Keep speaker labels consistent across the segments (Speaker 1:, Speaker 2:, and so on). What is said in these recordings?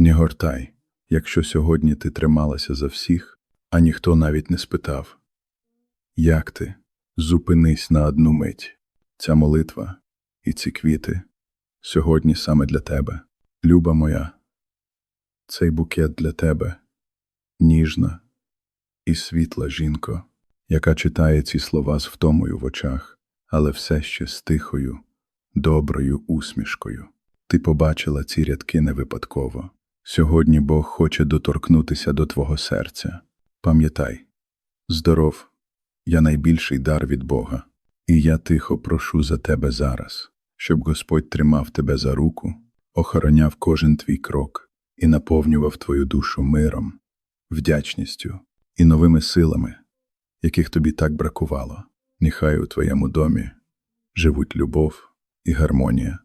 Speaker 1: Не гортай, якщо сьогодні ти трималася за всіх, а ніхто навіть не спитав. Як ти? Зупинись на одну мить. Ця молитва і ці квіти сьогодні саме для тебе, люба моя. Цей букет для тебе, ніжна і світла жінко, яка читає ці слова з втомою в очах, але все ще з тихою, доброю усмішкою. Ти побачила ці рядки не випадково. Сьогодні Бог хоче доторкнутися до твого серця. Пам'ятай, здоров, я найбільший дар від Бога, і я тихо прошу за тебе зараз, щоб Господь тримав тебе за руку, охороняв кожен твій крок і наповнював твою душу миром, вдячністю і новими силами, яких тобі так бракувало. Нехай у твоєму домі живуть любов і гармонія,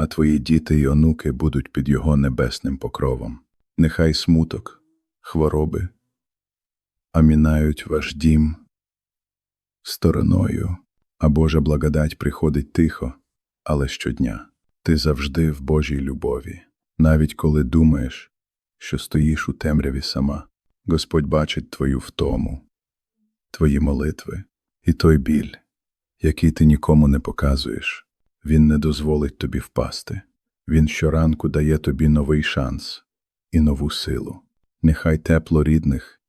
Speaker 1: а твої діти і онуки будуть під його небесним покровом. Нехай смуток, хвороби, амінають ваш дім стороною, а Божа благодать приходить тихо, але щодня. Ти завжди в Божій любові, навіть коли думаєш, що стоїш у темряві сама. Господь бачить твою втому, твої молитви і той біль, який ти нікому не показуєш. Він не дозволить тобі впасти. Він щоранку дає тобі новий шанс і нову силу. Нехай тепло рідних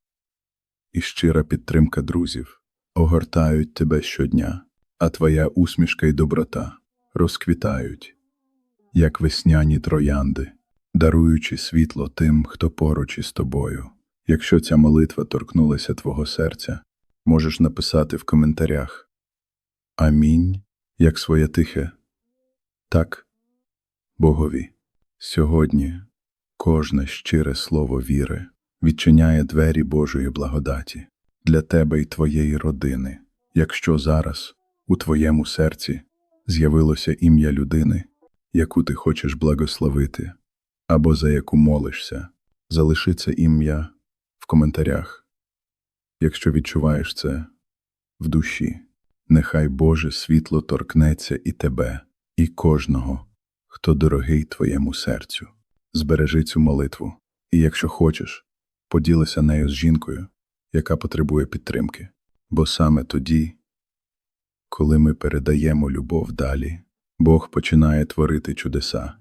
Speaker 1: і щира підтримка друзів огортають тебе щодня, а твоя усмішка й доброта розквітають, як весняні троянди, даруючи світло тим, хто поруч із тобою. Якщо ця молитва торкнулася твого серця, можеш написати в коментарях Амінь, як своє тихе. Так, Богові, сьогодні кожне щире слово віри відчиняє двері Божої благодаті для тебе і твоєї родини, якщо зараз у твоєму серці з'явилося ім'я людини, яку ти хочеш благословити, або за яку молишся, залиши це ім'я в коментарях. Якщо відчуваєш це в душі, нехай Боже світло торкнеться і тебе, і кожного, хто дорогий твоєму серцю. Збережи цю молитву, і якщо хочеш, поділися нею з жінкою, яка потребує підтримки, бо саме тоді, коли ми передаємо любов далі, Бог починає творити чудеса.